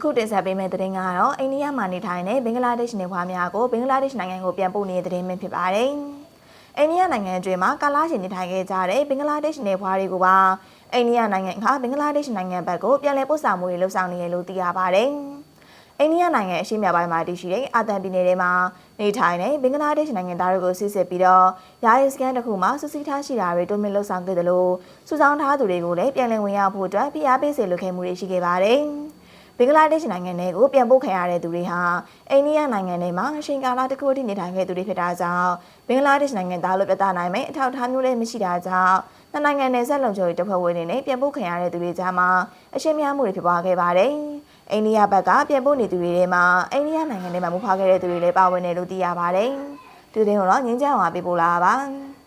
အခုတင်ဆက်ပေးမယ့်သတင်းကတော့အိန္ဒိယမှာနေထိုင်တဲ့ဘင်္ဂလားဒေ့ရှ်နေဖွားများကိုဘင်္ဂလားဒေ့ရှ်နိုင်ငံကိုပြန်ပို့နေတဲ့သတင်းပဲဖြစ်ပါတယ်။အိန္ဒိယနိုင်ငံအတွင်းမှာကာလာရှင်နေထိုင်ခဲ့ကြတဲ့ဘင်္ဂလားဒေ့ရှ်နေဖွားတွေကိုပါအိန္ဒိယနိုင်ငံကဘင်္ဂလားဒေ့ရှ်နိုင်ငံဘက်ကိုပြန်လည်ပို့ဆောင်မှုတွေလုပ်ဆောင်နေရလို့သိရပါတယ်။အိန္ဒိယနိုင်ငံအရှေ့မြောက်ပိုင်းမှာတည်ရှိတဲ့အာသန်ပြည်နယ်ထဲမှာနေထိုင်တဲ့ဘင်္ဂလားဒေ့ရှ်နိုင်ငံသားတွေကိုစစ်စစ်ပြီးတော့ယာယီစကန်တစ်ခုမှာစစ်စစ်ထားရှိတာတွေတွန်းမြင့်လှုပ်ဆောင်ခဲ့တယ်လို့စုဆောင်းထားသူတွေကိုလည်းပြန်လည်ဝင်ရောက်ဖို့အတွက်ဖိအားပေးစေလိုခဲ့မှုတွေရှိခဲ့ပါတယ်။ ဘင်္ဂလားဒေ့ရှ်နိုင်ငံတွေကိုပြန်ပို့ခံရတဲ့သူတွေဟာအိန္ဒိယနိုင်ငံထဲမှာအချိန်ကာလတစ်ခုအထိနေထိုင်ခဲ့သူတွေဖြစ်တာကြောင့်ဘင်္ဂလားဒေ့ရှ်နိုင်ငံသားလို့ပြသနိုင်မယ့်အထောက်အထားမျိုးလည်းမရှိတာကြောင့်နှစ်နိုင်ငံနယ်စပ်လုံခြုံရေးတပ်ဖွဲ့ဝင်တွေနဲ့ပြန်ပို့ခံရတဲ့သူတွေကြားမှာအရှင်းများမှုတွေဖြစ်ပွားခဲ့ပါတယ်။အိန္ဒိယဘက်ကပြန်ပို့နေသူတွေထဲမှာအိန္ဒိယနိုင်ငံထဲမှာမူဖွားခဲ့တဲ့သူတွေလည်းပါဝင်တယ်လို့သိရပါတယ်။ဒီသတင်းကိုတော့ငင်းကြအောင်ပေးပို့လာပါပါ။